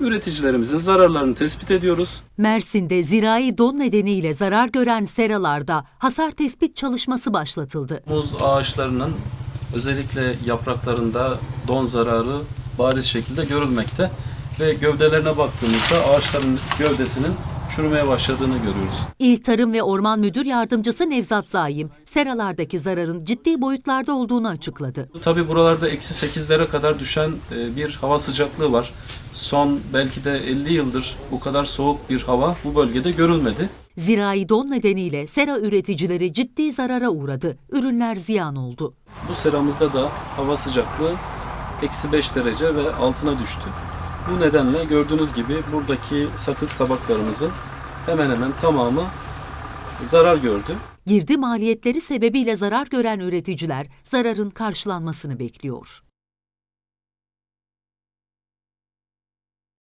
Üreticilerimizin zararlarını tespit ediyoruz. Mersin'de zirai don nedeniyle zarar gören seralarda hasar tespit çalışması başlatıldı. Muz ağaçlarının özellikle yapraklarında don zararı bariz şekilde görülmekte ve gövdelerine baktığımızda ağaçların gövdesinin çürümeye başladığını görüyoruz. İl Tarım ve Orman Müdür Yardımcısı Nevzat Zaim, seralardaki zararın ciddi boyutlarda olduğunu açıkladı. Tabi buralarda eksi 8'lere kadar düşen e, bir hava sıcaklığı var. Son belki de 50 yıldır bu kadar soğuk bir hava bu bölgede görülmedi. Zirai don nedeniyle sera üreticileri ciddi zarara uğradı. Ürünler ziyan oldu. Bu seramızda da hava sıcaklığı eksi 5 derece ve altına düştü. Bu nedenle gördüğünüz gibi buradaki sakız kabaklarımızın hemen hemen tamamı zarar gördü. Girdi maliyetleri sebebiyle zarar gören üreticiler zararın karşılanmasını bekliyor.